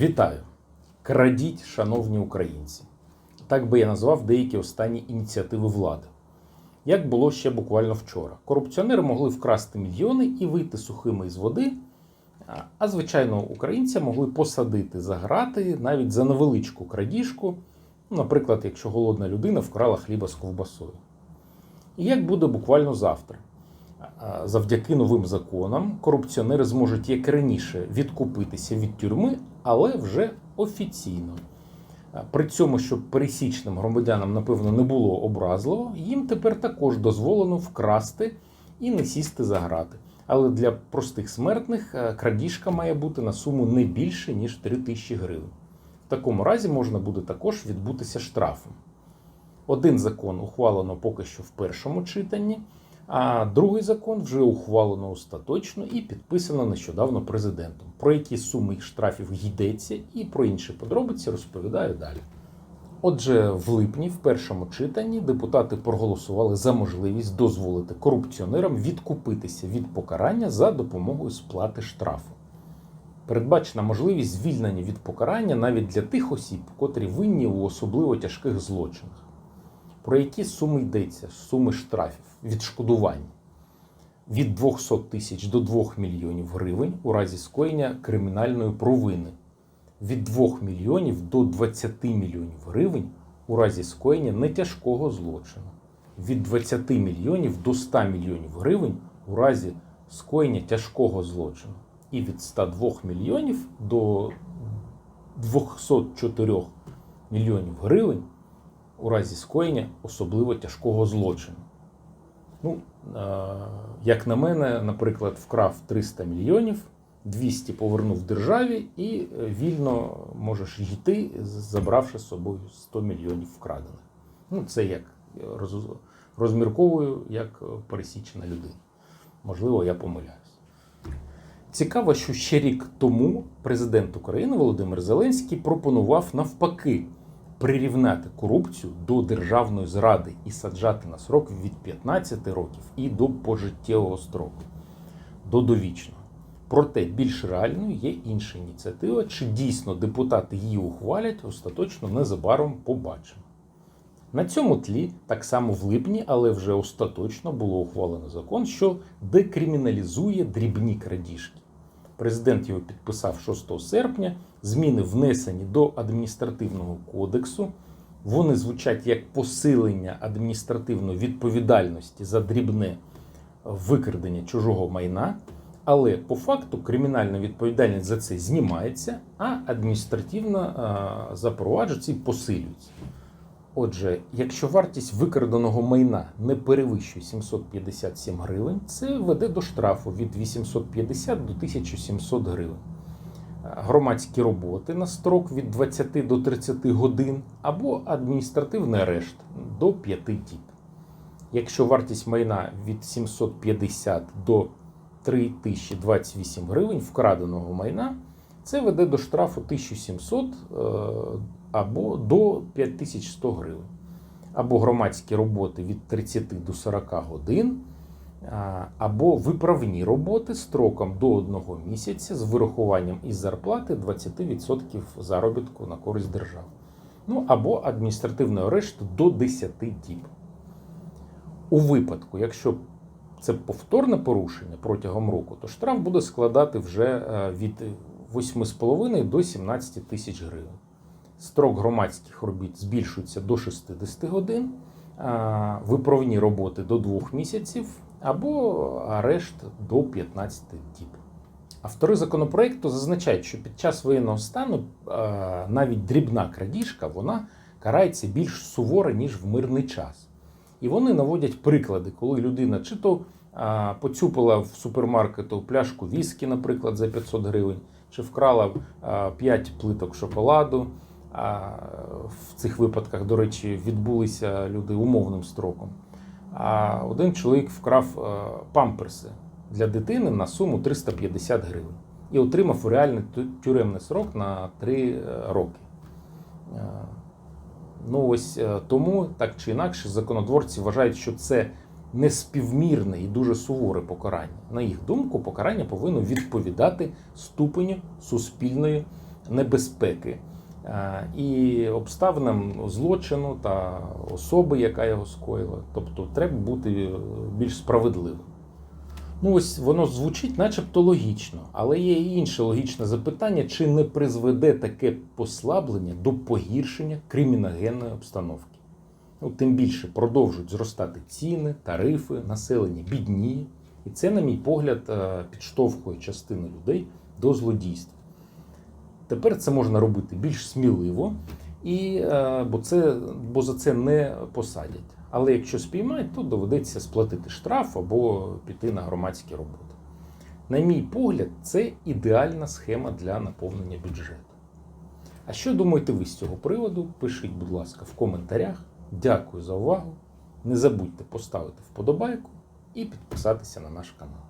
Вітаю! Крадіть, шановні українці. Так би я назвав деякі останні ініціативи влади. Як було ще буквально вчора. Корупціонери могли вкрасти мільйони і вийти сухими із води, а- звичайно, українця могли посадити за грати навіть за невеличку крадіжку, наприклад, якщо голодна людина вкрала хліба з ковбасою. І як буде буквально завтра? Завдяки новим законам корупціонери зможуть як раніше відкупитися від тюрми, але вже офіційно. При цьому, щоб пересічним громадянам, напевно, не було образливо, їм тепер також дозволено вкрасти і не сісти за грати. Але для простих смертних крадіжка має бути на суму не більше, ніж 3 тисячі гривень. В такому разі можна буде також відбутися штрафом. Один закон ухвалено поки що в першому читанні, а другий закон вже ухвалено остаточно і підписано нещодавно президентом. Про які суми штрафів йдеться і про інші подробиці розповідаю далі. Отже, в липні, в першому читанні, депутати проголосували за можливість дозволити корупціонерам відкупитися від покарання за допомогою сплати штрафу. Передбачена можливість звільнення від покарання навіть для тих осіб, котрі винні у особливо тяжких злочинах. Про які суми йдеться? Суми штрафів, відшкодування від 200 тисяч до 2 мільйонів гривень у разі скоєння кримінальної провини, від 2 мільйонів до 20 мільйонів гривень у разі скоєння нетяжкого злочину, від 20 мільйонів до 100 мільйонів гривень у разі скоєння тяжкого злочину, і від 102 мільйонів до 204 мільйонів гривень у разі скоєння особливо тяжкого злочину. Ну, е, як на мене, наприклад, вкрав 300 мільйонів, 200 повернув державі і е, вільно можеш йти, забравши з собою 100 мільйонів вкрадених. Ну, це як роз- розмірковую як е, пересічена людина. Можливо, я помиляюсь. Цікаво, що ще рік тому президент України Володимир Зеленський пропонував навпаки прирівняти корупцію до державної зради і саджати на срок від 15 років і до пожиттєвого строку, до довічного. Проте більш реальною є інша ініціатива. Чи дійсно депутати її ухвалять, остаточно незабаром побачимо. На цьому тлі, так само в липні, але вже остаточно було ухвалено закон, що декриміналізує дрібні крадіжки. Президент його підписав 6 серпня. Зміни внесені до адміністративного кодексу. Вони звучать як посилення адміністративної відповідальності за дрібне викрадення чужого майна. Але по факту кримінальна відповідальність за це знімається, а адміністративна запроваджується і посилюється. Отже, якщо вартість викраденого майна не перевищує 757 гривень, це веде до штрафу від 850 до 1700 гривень. Громадські роботи на строк від 20 до 30 годин або адміністративний арешт до 5 діб. Якщо вартість майна від 750 до 3028 гривень вкраденого майна, це веде до штрафу 1700 е, або до 5100 гривень. Або громадські роботи від 30 до 40 годин, або виправні роботи строком до 1 місяця з вирахуванням із зарплати 20% заробітку на користь держави. Ну або адміністративний арешт до 10 діб. У випадку, якщо це повторне порушення протягом року, то штраф буде складати вже е, від 8,5 до 17 тисяч гривень. Строк громадських робіт збільшується до 60 годин, виправні роботи до 2 місяців або арешт до 15 діб. Автори законопроекту зазначають, що під час воєнного стану навіть дрібна крадіжка вона карається більш суворо, ніж в мирний час. І вони наводять приклади, коли людина чи то поцюпила в супермаркету пляшку віскі, наприклад, за 500 гривень, чи вкрала 5 плиток шоколаду. А, в цих випадках, до речі, відбулися люди умовним строком. А один чоловік вкрав памперси для дитини на суму 350 гривень і отримав реальний тюремний срок на 3 роки. Е, Ну ось е, тому так чи інакше законотворці вважають, що це неспівмірне і дуже суворе покарання. На їх думку, покарання повинно відповідати ступеню суспільної небезпеки е, і обставинам злочину та особи, яка його скоїла. Тобто треба бути е, більш справедливим. Ну, ось воно звучить начебто логічно, але є і інше логічне запитання: чи не призведе таке послаблення до погіршення криміногенної обстановки? Ну, тим більше продовжують зростати ціни, тарифи, населення бідніє. І це, на мій погляд, е, підштовхує частину людей до злодійств. Тепер це можна робити більш сміливо, і, е, бо, це, бо за це не посадять. Але якщо спіймають, то доведеться сплатити штраф або піти на громадські роботи. На мій погляд, це ідеальна схема для наповнення бюджету. А що думаєте ви з цього приводу? Пишіть, будь ласка, в коментарях. Дякую за увагу. Не забудьте поставити вподобайку і підписатися на наш канал.